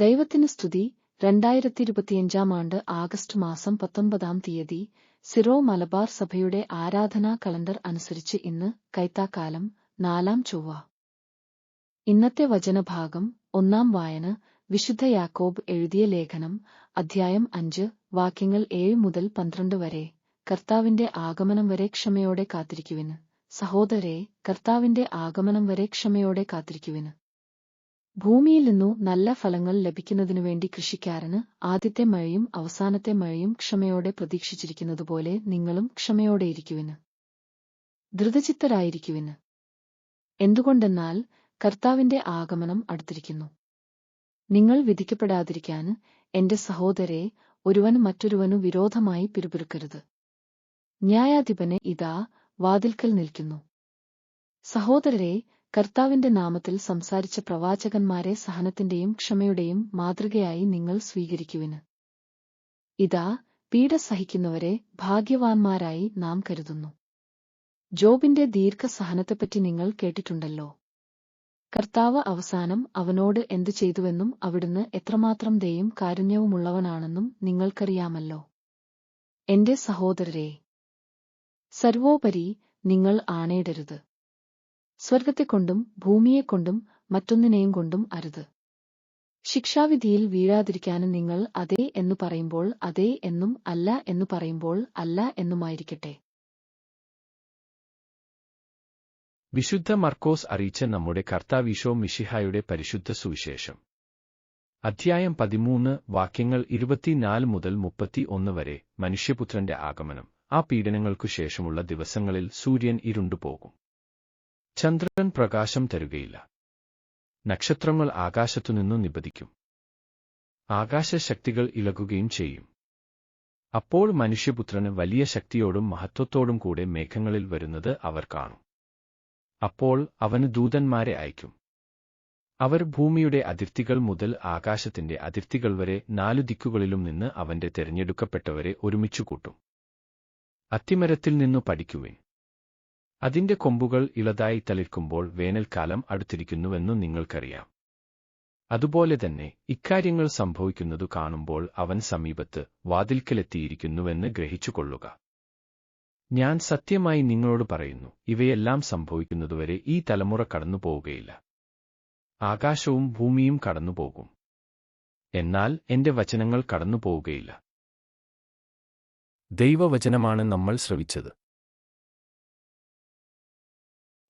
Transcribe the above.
ദൈവത്തിന് സ്തുതി. രണ്ടായിരത്തി ഇരുപത്തിയഞ്ചാം ആണ്ട് ആഗസ്റ്റ് മാസം പത്തൊമ്പതാം തീയതി സിറോ മലബാർ സഭയുടെ ആരാധനാ കലണ്ടർ അനുസരിച്ച് ഇന്ന് കൈത്താക്കാലം നാലാം ചൊവ്വ. ഇന്നത്തെ വചനഭാഗം ഒന്നാം വായന വിശുദ്ധ യാക്കോബ് എഴുതിയ ലേഖനം അധ്യായം അഞ്ച് വാക്യങ്ങൾ ഏഴ് മുതൽ പന്ത്രണ്ട് വരെ. കർത്താവിന്റെ ആഗമനം വരെ ക്ഷമയോടെ കാത്തിരിക്കുവിന് സഹോദരെ കർത്താവിന്റെ ആഗമനം വരെ ക്ഷമയോടെ കാത്തിരിക്കുവിന് ഭൂമിയിൽ നിന്നു നല്ല ഫലങ്ങൾ ലഭിക്കുന്നതിനുവേണ്ടി കൃഷിക്കാരന് ആദ്യത്തെ മഴയും അവസാനത്തെ മഴയും ക്ഷമയോടെ പ്രതീക്ഷിച്ചിരിക്കുന്നതുപോലെ നിങ്ങളും ക്ഷമയോടെയിരിക്കുവിന് ധൃതചിത്തരായിരിക്കുവിന്. എന്തുകൊണ്ടെന്നാൽ കർത്താവിന്റെ ആഗമനം അടുത്തിരിക്കുന്നു. നിങ്ങൾ വിധിക്കപ്പെടാതിരിക്കാൻ എന്റെ സഹോദരെ ഒരുവൻ മറ്റൊരുവനു വിരോധമായി പിറുപിറുക്കരുത്. ന്യായാധിപനെ ഇതാ വാതിൽക്കൽ നിൽക്കുന്നു. സഹോദരരെ കർത്താവിന്റെ നാമത്തിൽ സംസാരിച്ച പ്രവാചകന്മാരെ സഹനത്തിന്റെയും ക്ഷമയുടെയും മാതൃകയായി നിങ്ങൾ സ്വീകരിക്കുവിന്. ഇതാ പീഡ സഹിക്കുന്നവരെ ഭാഗ്യവാന്മാരായി നാം കരുതുന്നു. ജോബിന്റെ ദീർഘസഹനത്തെപ്പറ്റി നിങ്ങൾ കേട്ടിട്ടുണ്ടല്ലോ. കർത്താവ് അവസാനം അവനോട് എന്തു ചെയ്തുവെന്നും അവിടുന്ന് എത്രമാത്രം ദയും കാരുണ്യവുമുള്ളവനാണെന്നും നിങ്ങൾക്കറിയാമല്ലോ. എന്റെ സഹോദരരെ സർവോപരി നിങ്ങൾ ആണേടരുത്. സ്വർഗത്തെക്കൊണ്ടും ഭൂമിയെക്കൊണ്ടും മറ്റൊന്നിനെയും കൊണ്ടും അരുത്. ശിക്ഷാവിധിയിൽ വീഴാതിരിക്കാനും നിങ്ങൾ അതേ എന്നു പറയുമ്പോൾ അതേ എന്നും അല്ല എന്നു പറയുമ്പോൾ അല്ല എന്നുമായിരിക്കട്ടെ. വിശുദ്ധ മർക്കോസ് അറിയിച്ച നമ്മുടെ കർത്താവിശോ മിഷിഹായുടെ പരിശുദ്ധ സുവിശേഷം. അധ്യായം പതിമൂന്ന് വാക്യങ്ങൾ ഇരുപത്തിനാല് മുതൽ മുപ്പത്തി ഒന്ന് വരെ മനുഷ്യപുത്രന്റെ ആഗമനം. ആ പീഡനങ്ങൾക്കു ശേഷമുള്ള ദിവസങ്ങളിൽ സൂര്യൻ ഇരുണ്ടുപോകും. ചന്ദ്രൻ പ്രകാശം തരുകയില്ല. നക്ഷത്രങ്ങൾ ആകാശത്തുനിന്നു നിപതിക്കും. ആകാശശക്തികൾ ഇളകുകയും ചെയ്യും. അപ്പോൾ മനുഷ്യപുത്രന് വലിയ ശക്തിയോടും മഹത്വത്തോടും കൂടെ മേഘങ്ങളിൽ വരുന്നത് അവർ കാണും. അപ്പോൾ അവന് ദൂതന്മാരെ അയക്കും. അവർ ഭൂമിയുടെ അതിർത്തികൾ മുതൽ ആകാശത്തിന്റെ അതിർത്തികൾ വരെ നാലു ദിക്കുകളിലും നിന്ന് അവന്റെ തെരഞ്ഞെടുക്കപ്പെട്ടവരെ ഒരുമിച്ചു കൂട്ടും അത്തിമരത്തിൽ നിന്നു പഠിക്കുവിൻ. അതിന്റെ കൊമ്പുകൾ ഇളതായി തളിർക്കുമ്പോൾ വേനൽക്കാലം അടുത്തിരിക്കുന്നുവെന്നു നിങ്ങൾക്കറിയാം. അതുപോലെ തന്നെ ഇക്കാര്യങ്ങൾ സംഭവിക്കുന്നതു കാണുമ്പോൾ അവൻ സമീപത്ത് വാതിൽക്കലെത്തിയിരിക്കുന്നുവെന്ന് ഗ്രഹിച്ചുകൊള്ളുക. ഞാൻ സത്യമായി നിങ്ങളോട് പറയുന്നു ഇവയെല്ലാം സംഭവിക്കുന്നതുവരെ ഈ തലമുറ കടന്നുപോവുകയില്ല. ആകാശവും ഭൂമിയും കടന്നുപോകും. എന്നാൽ എന്റെ വചനങ്ങൾ കടന്നുപോവുകയില്ല. ദൈവവചനമാണ് നമ്മൾ ശ്രവിച്ചത്.